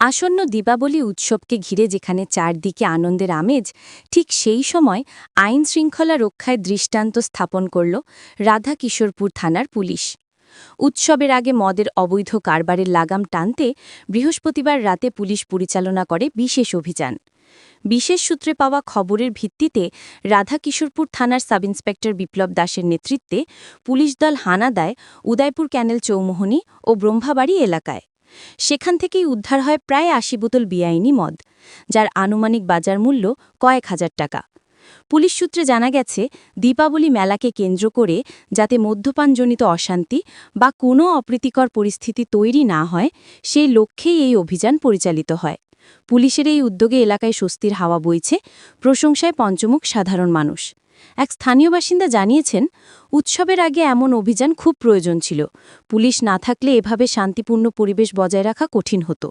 আসন্ন দীপাবলি উৎসবকে ঘিরে যেখানে চারদিকে আনন্দের আমেজ, ঠিক সেই সময় আইন শৃঙ্খলা রক্ষায় দৃষ্টান্ত স্থাপন করল রাধা কিশোরপুর থানার পুলিশ। উৎসবের আগে মদের অবৈধ কারবারের লাগাম টানতে বৃহস্পতিবার রাতে পুলিশ পরিচালনা করে বিশেষ অভিযান। বিশেষ সূত্রে পাওয়া খবরের ভিত্তিতে রাধা কিশোরপুর থানার সাব ইন্সপেক্টর বিপ্লব দাসের নেতৃত্বে পুলিশ দল হানা দেয় উদয়পুর ক্যানেল চৌমোহনী ও ব্রহ্মাবাড়ি এলাকায়। সেখান থেকেই উদ্ধার হয় প্রায় আশি বোতল বিআইনি মদ, যার আনুমানিক বাজার মূল্য কয়েক হাজার টাকা। পুলিশ সূত্রে জানা গেছে, দীপাবলি মেলাকে কেন্দ্র করে যাতে মদ্যপানজনিত অশান্তি বা কোনো অপ্রীতিকর পরিস্থিতি তৈরি না হয়, সেই লক্ষ্যেই এই অভিযান পরিচালিত হয়। পুলিশের এই উদ্যোগে এলাকায় স্বস্তির হাওয়া বইছে, প্রশংসায় পঞ্চমুখ সাধারণ মানুষ। এক স্থানীয় বাসিন্দা জানিয়েছেন, উৎসবের আগে এমন অভিযান খুব প্রয়োজন ছিল। পুলিশ না থাকলে এভাবে শান্তিপূর্ণ পরিবেশ বজায় রাখা কঠিন হতো।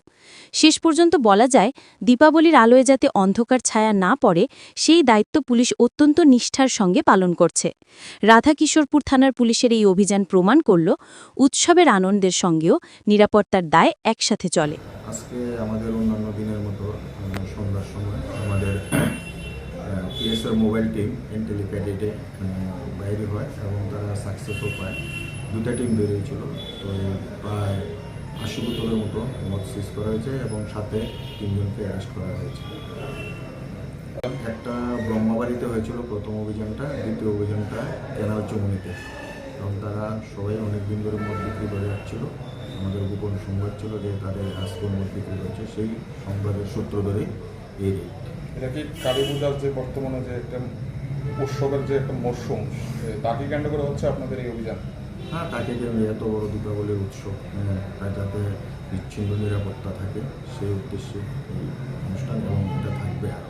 শেষ পর্যন্ত বলা যায়, দীপাবলির আলোয় যাতে অন্ধকার ছায়া না পড়ে, সেই দায়িত্ব পুলিশ অত্যন্ত নিষ্ঠার সঙ্গে পালন করছে। রাধা কিশোরপুর থানার পুলিশের এই অভিযান প্রমাণ করল, উৎসবের আনন্দের সঙ্গেও নিরাপত্তার দায় একসাথে চলে। আজকে আমাদের অন্যান্য দিনের মতো সন্ধ্যার সময় আমাদের পিএসআর মোবাইল টিম ইন্টেলিক্যাডেটে বাইরে হয় এবং তারা সাকসেসও পায়। দুটা টিম বেরিয়েছিল তো প্রায় আশি বোতলের মতো মদ সিজ করা হয়েছে এবং সাথে তিনজনকে অ্যারেস্ট করা হয়েছে। একটা ব্রহ্মাবাড়িতে হয়েছিল প্রথম অভিযানটা, দ্বিতীয় অভিযানটা কেনাল চমুনিতে এবং তারা সবাই অনেক দিন ধরে মদ বিক্রি করে যাচ্ছিল। গোপন সংবাদ ছিল যে তাদের আজকের মধ্যে কি হচ্ছে সেই সংবাদের সূত্র ধরেই এই এটা কি কালী পূজার যে বর্তমানে যে একটা উৎসবের যে একটা মরশুম তাকে কেন্দ্র করে হচ্ছে আপনাদের এই অভিযান? হ্যাঁ তাকে কেন্দ্র এত বড় দীপাবলির উৎসব যাতে বিচ্ছিন্ন নিরাপত্তা থাকে সেই উদ্দেশ্যে এই অনুষ্ঠান এবং এটা থাকবে আর